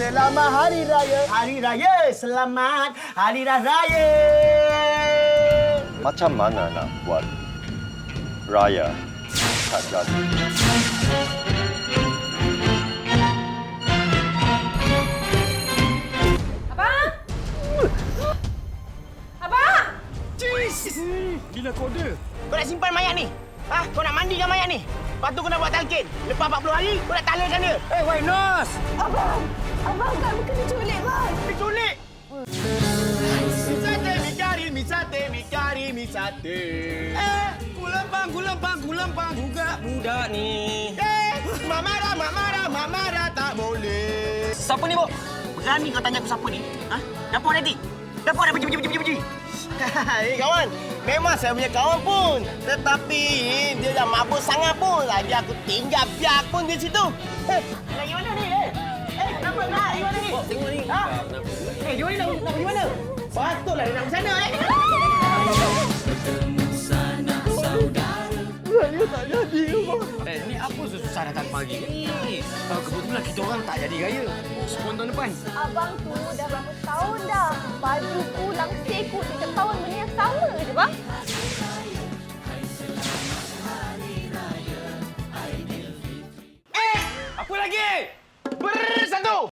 Selamat Hari Raya. Hari Raya. Selamat Hari Raya. Macam mana nak buat raya tak jadi? Abang! Abang! Gila kode. Kau nak simpan mayat ni? Ha? Kau nak mandikan mayat ni? Lepas tu kau nak buat talqin. Lepas 40 hari, kau nak talakan dia. Eh, why Nos? Abang! Abang kan bukan diculik, bang! Diculik. Misate, mikari, misate, mikari, misate. Eh, kulempang, kulempang, kulempang juga budak ni. Eh, mak marah, mak marah, mak marah tak boleh. Siapa ni, Bu? Berani kau tanya aku siapa ni? Ha? Dapur nanti. Dapur dah pergi, pergi, pergi, pergi. Eh kawan, memang saya punya kawan pun. Tetapi dia dah mabuk sangat pun. Lagi aku tinggal biar pun di situ. Eh, lagi mana ni? Eh, eh kenapa nak? Lagi mana ni? Tengok ni. Ha? Eh, dia nak, nak pergi mana? Patutlah dia nak ke sana eh. Eh, ni apa susah datang pagi ni? Kalau kebetulan kita orang tak jadi raya. Sepuluh tahun depan. Abang tu dah berapa tahun dah. Bajuku, langsirku setiap tahun Apa lagi? Ber satu.